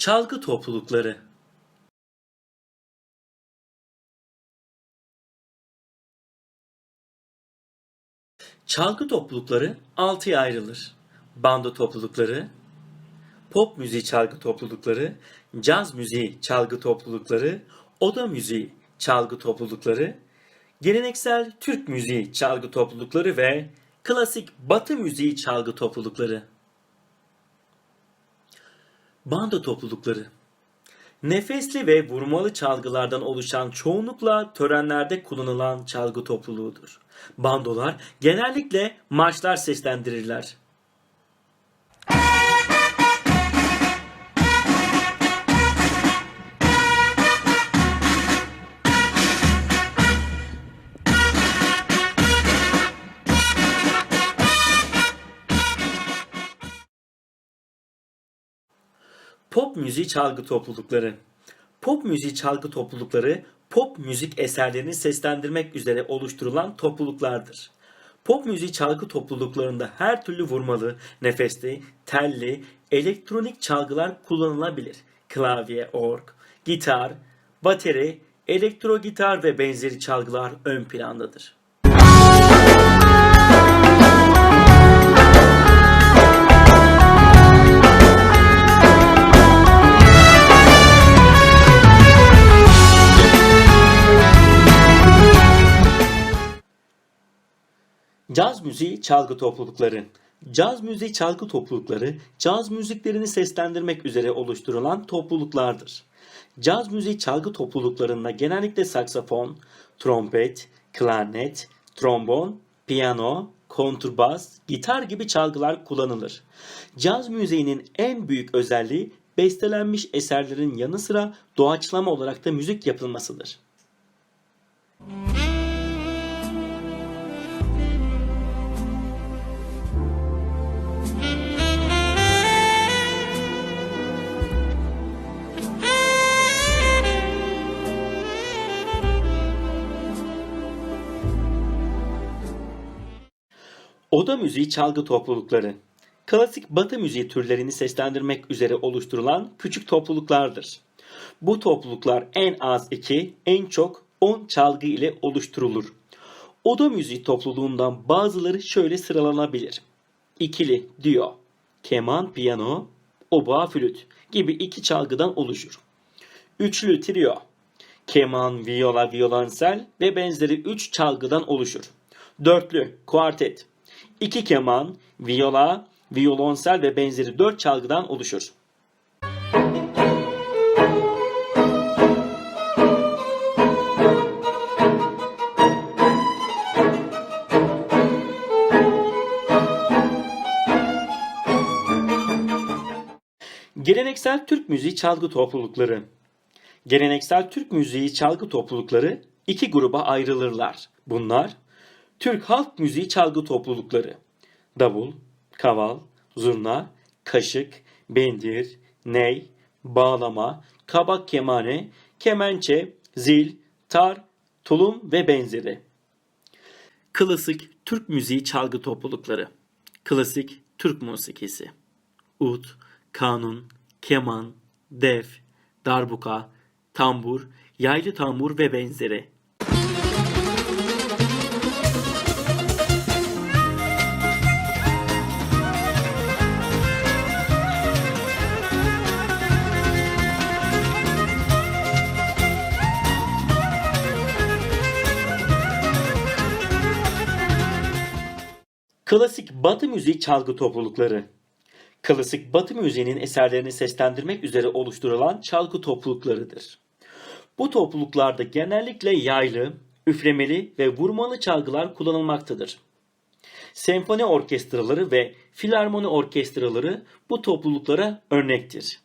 Çalgı toplulukları Çalgı toplulukları altıya ayrılır. Bando toplulukları, pop müziği çalgı toplulukları, caz müziği çalgı toplulukları, oda müziği çalgı toplulukları, geleneksel Türk müziği çalgı toplulukları ve klasik Batı müziği çalgı toplulukları. Bando toplulukları Nefesli ve vurmalı çalgılardan oluşan çoğunlukla törenlerde kullanılan çalgı topluluğudur. Bandolar genellikle marşlar seslendirirler. Pop müziği çalgı toplulukları. Pop müziği çalgı toplulukları pop müzik eserlerini seslendirmek üzere oluşturulan topluluklardır. Pop müziği çalgı topluluklarında her türlü vurmalı, nefesli, telli, elektronik çalgılar kullanılabilir. Klavye, org, gitar, bateri, elektro gitar ve benzeri çalgılar ön plandadır. Caz müziği çalgı toplulukları. Caz müziği çalgı toplulukları, caz müziklerini seslendirmek üzere oluşturulan topluluklardır. Caz müziği çalgı topluluklarında genellikle saksafon, trompet, klarnet, trombon, piyano, kontrbas, gitar gibi çalgılar kullanılır. Caz müziğinin en büyük özelliği bestelenmiş eserlerin yanı sıra doğaçlama olarak da müzik yapılmasıdır. Oda müziği çalgı toplulukları. Klasik batı müziği türlerini seslendirmek üzere oluşturulan küçük topluluklardır. Bu topluluklar en az 2, en çok 10 çalgı ile oluşturulur. Oda müziği topluluğundan bazıları şöyle sıralanabilir. İkili, duo, keman, piyano, oboa, flüt gibi iki çalgıdan oluşur. Üçlü trio, keman, viola, violonsel ve benzeri üç çalgıdan oluşur. Dörtlü, kuartet, iki keman, viola, violonsel ve benzeri dört çalgıdan oluşur. Geleneksel Türk müziği çalgı toplulukları. Geleneksel Türk müziği çalgı toplulukları iki gruba ayrılırlar. Bunlar Türk halk müziği çalgı toplulukları. Davul, kaval, zurna, kaşık, bendir, ney, bağlama, kabak kemane, kemençe, zil, tar, tulum ve benzeri. Klasik Türk müziği çalgı toplulukları. Klasik Türk musikisi. Ut, kanun, keman, def, darbuka, tambur, yaylı tambur ve benzeri. Klasik Batı müziği çalgı toplulukları. Klasik Batı müziğinin eserlerini seslendirmek üzere oluşturulan çalgı topluluklarıdır. Bu topluluklarda genellikle yaylı, üflemeli ve vurmalı çalgılar kullanılmaktadır. Senfoni orkestraları ve filarmoni orkestraları bu topluluklara örnektir.